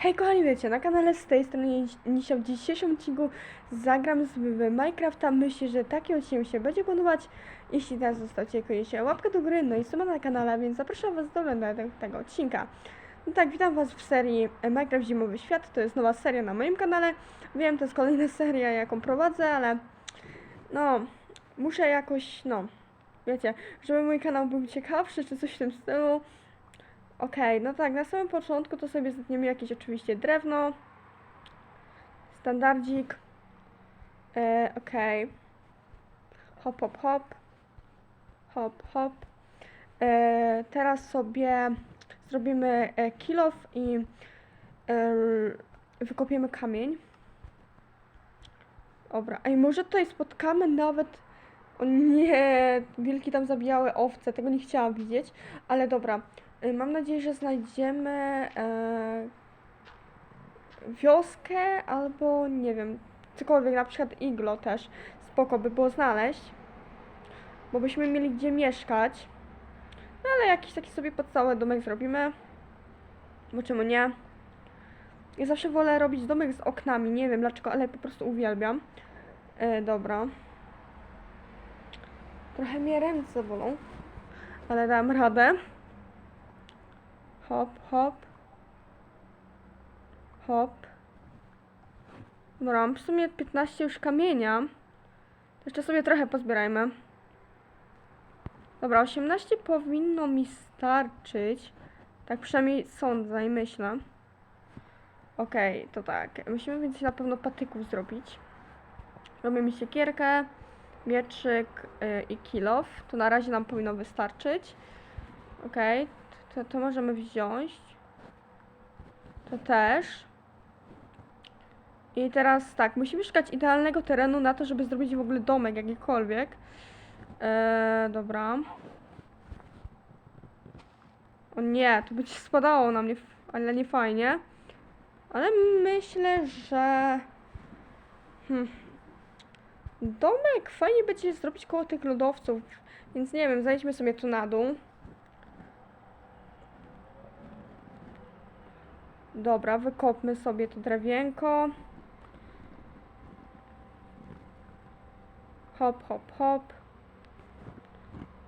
Hej kochani, wiecie, na kanale z tej strony Nisia w dzisiejszym odcinku zagram z w Minecrafta. Myślę, że taki odcinek się będzie podobać. Jeśli teraz zostawcie koniecznie łapkę do góry, no i suba na kanale, więc zapraszam was do oglądania tego, odcinka. No tak, witam was w serii Minecraft Zimowy Świat. To jest nowa seria na moim kanale. Wiem, to jest kolejna seria, jaką prowadzę, ale no, muszę jakoś, no, wiecie, żeby mój kanał był ciekawszy, czy coś w tym stylu. Okej, no tak, na samym początku to sobie zetniemy jakieś oczywiście drewno. Standardzik. E, Okej. Hop, hop, hop. Hop, hop. E, teraz sobie zrobimy e, kill off i e, wykopiemy kamień. Dobra, ej, może tutaj spotkamy nawet... O nie, wilki tam zabijały owce, tego nie chciałam widzieć, ale dobra. Y, Mam nadzieję, że znajdziemy e, wioskę albo nie wiem, cokolwiek, na przykład iglo też. Spoko by było znaleźć, bo byśmy mieli gdzie mieszkać. No ale jakiś taki sobie podstawowy domek zrobimy. Bo czemu nie? Ja zawsze wolę robić domek z oknami, nie wiem dlaczego, ale po prostu uwielbiam. E, dobra. Trochę mnie ręce bolą, ale dam radę. Hop, hop. Hop. Dobra, mam w sumie 15 już kamienia. Jeszcze sobie trochę pozbierajmy. Dobra, 18 powinno mi starczyć. Tak przynajmniej sądzę i myślę. Okej, to tak. Musimy więc na pewno patyków zrobić. Robimy siekierkę, mieczyk yy, i kilof. To na razie nam powinno wystarczyć. Okej, to, to możemy wziąć. To też. I teraz tak, musimy szukać idealnego terenu na to, żeby zrobić w ogóle domek jakikolwiek. Eee, dobra. O nie, to będzie spadało na mnie, ale nie fajnie. Ale myślę, że... Hmm. Domek fajnie będzie zrobić koło tych lodowców. Więc nie wiem, zejdźmy sobie tu na dół. Dobra, wykopmy sobie to drewienko. Hop, hop, hop.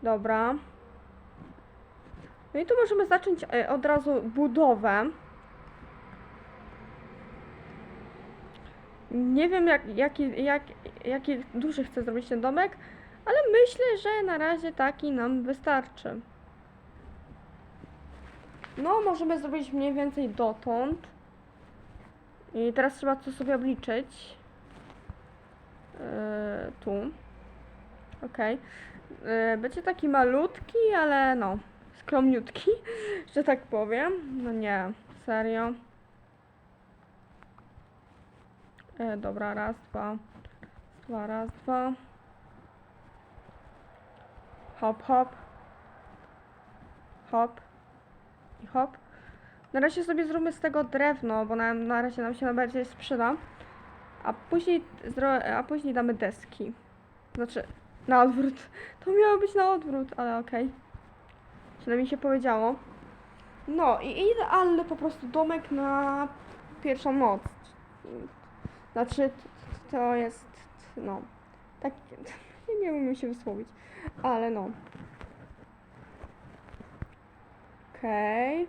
Dobra. No i tu możemy zacząć e, od razu budowę. Nie wiem, jak, jaki, jak, jaki duży chcę zrobić ten domek, ale myślę, że na razie taki nam wystarczy. No, możemy zrobić mniej więcej dotąd. I teraz trzeba to sobie obliczyć. Yy, tu. Okej. Yy, będzie taki malutki, ale no, skromniutki, że tak powiem. No nie, serio. Yy, dobra, raz, dwa. Dwa, raz, dwa. Hop, hop. Hop i hop. Na razie sobie zróbmy z tego drewno, bo na, na razie nam się najbardziej sprzyda. A później, a później damy deski. Znaczy, na odwrót. To miało być na odwrót, ale okej. Przynajmniej się powiedziało. No i idealny po prostu domek na pierwszą noc. Znaczy, to jest, no, tak, nie umiem się wysłowić, ale no. Okej.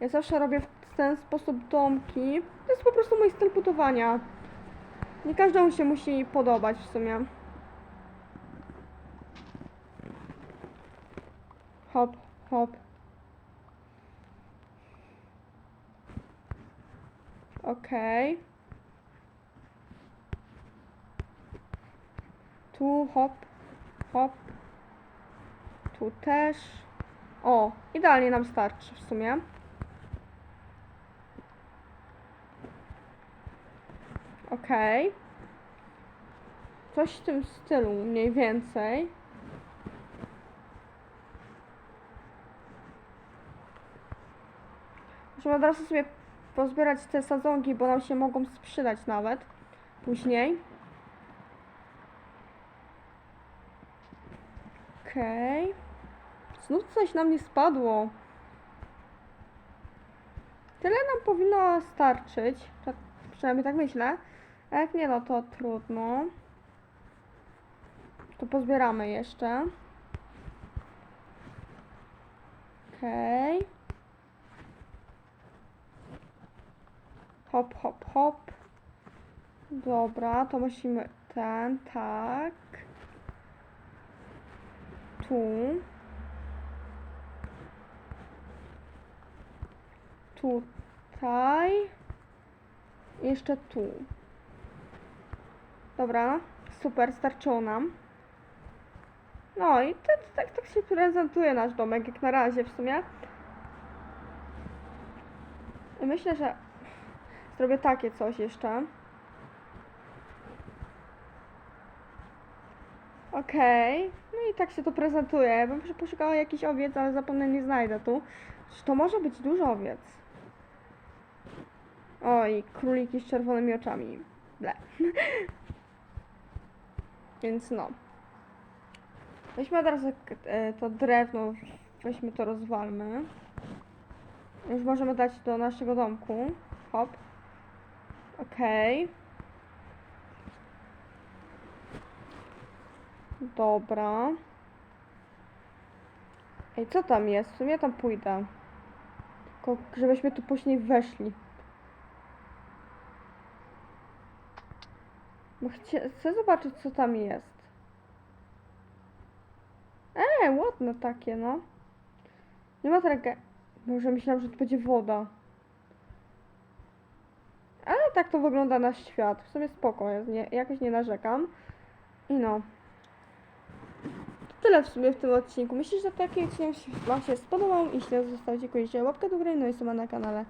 Ja zawsze robię w ten sposób domki. To jest po prostu mój styl budowania. Nie każdemu się musi podobać w sumie. Hop, hop. Okej. Tu hop, hop. Tu też. O, idealnie nam starczy w sumie. Okej. Coś w tym stylu mniej więcej. Musimy od razu sobie pozbierać te sadzonki, bo nam się mogą sprzedać nawet później. Okej. Znów coś na mnie spadło. Tyle nam powinno starczyć. Przynajmniej tak myślę. A jak nie, no to trudno. To pozbieramy jeszcze. Okej. Hop, hop, hop. Dobra, to musimy ten, tak. Tu. Tutaj. Jeszcze tu. Dobra, super, starczyło nam. No i tak, tak, tak się prezentuje nasz domek, jak na razie w sumie. I myślę, że zrobię takie coś jeszcze. Okej, no i tak się to prezentuje. Bym poszukała jakiś owiec, ale zapewne nie znajdę tu. Czy to może być dużo owiec? Oj, króliki z czerwonymi oczami. Ble. Więc no. Weźmy teraz e, to drewno, weźmy to, rozwalmy. Już możemy dać do naszego domku. Hop. Okej. Dobra. Ej, co tam jest? W sumie tam pójdę. Tylko żebyśmy tu później weszli. Chcie, chcę zobaczyć, co tam jest. E, ładne takie, no. Nie ma trage... Może myślałam, że to będzie woda. Ale tak to wygląda na świat. W sumie spoko, ja nie, jakoś nie narzekam. I no. To tyle w sumie w tym odcinku. Myślę, że taki odcinek Wam się spodobał. Jeśli zostawicie koniecznie łapkę do góry, no i na kanale.